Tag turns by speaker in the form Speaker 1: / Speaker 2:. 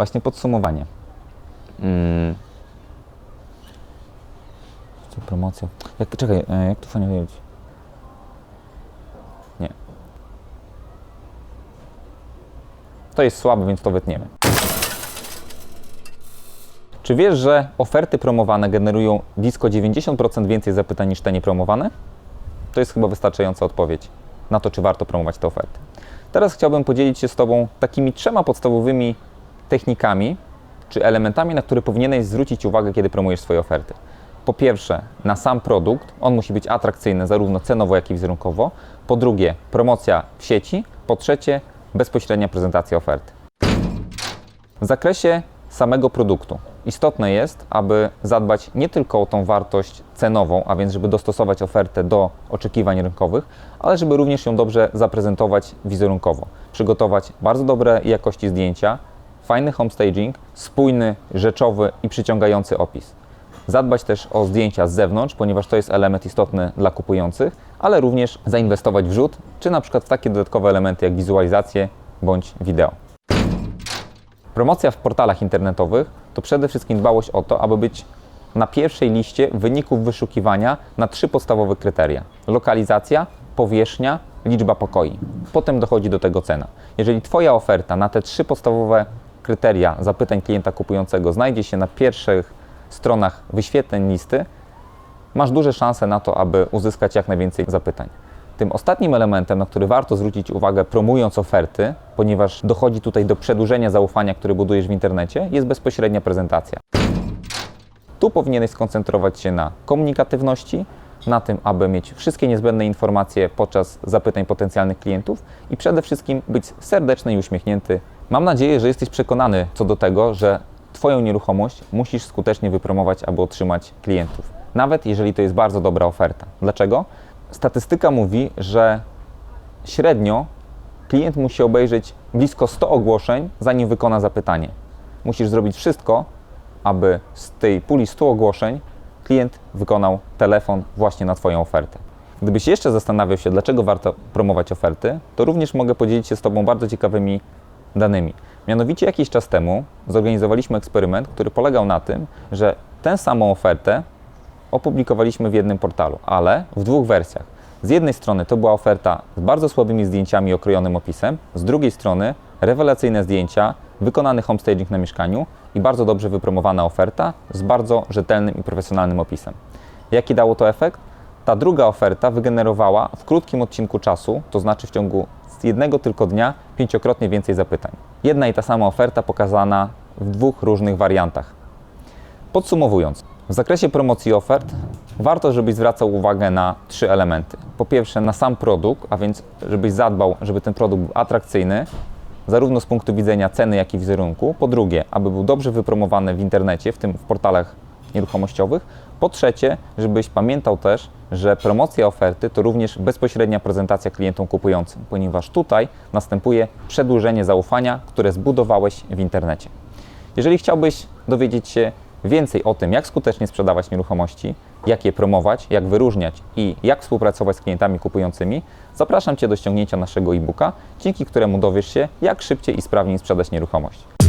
Speaker 1: Właśnie podsumowanie. Mm. Co promocja? Jak, czekaj, e, jak to fajnie powiedzieć? Nie. To jest słabe, więc to wytniemy. Czy wiesz, że oferty promowane generują blisko 90% więcej zapytań niż te niepromowane? To jest chyba wystarczająca odpowiedź na to, czy warto promować te oferty. Teraz chciałbym podzielić się z Tobą takimi trzema podstawowymi technikami czy elementami, na które powinieneś zwrócić uwagę, kiedy promujesz swoje oferty. Po pierwsze, na sam produkt, on musi być atrakcyjny zarówno cenowo, jak i wizerunkowo. Po drugie, promocja w sieci. Po trzecie, bezpośrednia prezentacja oferty. W zakresie samego produktu istotne jest, aby zadbać nie tylko o tą wartość cenową, a więc żeby dostosować ofertę do oczekiwań rynkowych, ale żeby również ją dobrze zaprezentować wizerunkowo. Przygotować bardzo dobre jakości zdjęcia, fajny homestaging, spójny, rzeczowy i przyciągający opis. Zadbać też o zdjęcia z zewnątrz, ponieważ to jest element istotny dla kupujących, ale również zainwestować w rzut, czy na przykład w takie dodatkowe elementy jak wizualizację bądź wideo. Promocja w portalach internetowych to przede wszystkim dbałość o to, aby być na pierwszej liście wyników wyszukiwania na trzy podstawowe kryteria: lokalizacja, powierzchnia, liczba pokoi. Potem dochodzi do tego cena. Jeżeli Twoja oferta na te trzy podstawowe kryteria zapytań klienta kupującego znajdzie się na pierwszych stronach wyświetleń listy, masz duże szanse na to, aby uzyskać jak najwięcej zapytań. Tym ostatnim elementem, na który warto zwrócić uwagę promując oferty, ponieważ dochodzi tutaj do przedłużenia zaufania, które budujesz w internecie, jest bezpośrednia prezentacja. Tu powinieneś skoncentrować się na komunikatywności, na tym, aby mieć wszystkie niezbędne informacje podczas zapytań potencjalnych klientów i przede wszystkim być serdeczny i uśmiechnięty. Mam nadzieję, że jesteś przekonany co do tego, że Twoją nieruchomość musisz skutecznie wypromować, aby otrzymać klientów. Nawet jeżeli to jest bardzo dobra oferta. Dlaczego? Statystyka mówi, że średnio klient musi obejrzeć blisko 100 ogłoszeń, zanim wykona zapytanie. Musisz zrobić wszystko, aby z tej puli 100 ogłoszeń klient wykonał telefon właśnie na Twoją ofertę. Gdybyś jeszcze zastanawiał się, dlaczego warto promować oferty, to również mogę podzielić się z Tobą bardzo ciekawymi danymi. Mianowicie jakiś czas temu zorganizowaliśmy eksperyment, który polegał na tym, że tę samą ofertę opublikowaliśmy w jednym portalu, ale w dwóch wersjach. Z jednej strony to była oferta z bardzo słabymi zdjęciami i okrojonym opisem, z drugiej strony rewelacyjne zdjęcia, wykonany homestaging na mieszkaniu i bardzo dobrze wypromowana oferta z bardzo rzetelnym i profesjonalnym opisem. Jaki dało to efekt? Ta druga oferta wygenerowała w krótkim odcinku czasu, to znaczy w ciągu jednego tylko dnia, pięciokrotnie więcej zapytań. Jedna i ta sama oferta pokazana w dwóch różnych wariantach. Podsumowując, w zakresie promocji ofert warto, żebyś zwracał uwagę na trzy elementy. Po pierwsze, na sam produkt, a więc żebyś zadbał, żeby ten produkt był atrakcyjny, zarówno z punktu widzenia ceny, jak i wizerunku. Po drugie, aby był dobrze wypromowany w internecie, w tym w portalach nieruchomościowych. Po trzecie, żebyś pamiętał też, że promocja oferty to również bezpośrednia prezentacja klientom kupującym, ponieważ tutaj następuje przedłużenie zaufania, które zbudowałeś w internecie. Jeżeli chciałbyś dowiedzieć się więcej o tym, jak skutecznie sprzedawać nieruchomości, jak je promować, jak wyróżniać i jak współpracować z klientami kupującymi, zapraszam Cię do ściągnięcia naszego e-booka, dzięki któremu dowiesz się, jak szybciej i sprawniej sprzedać nieruchomość.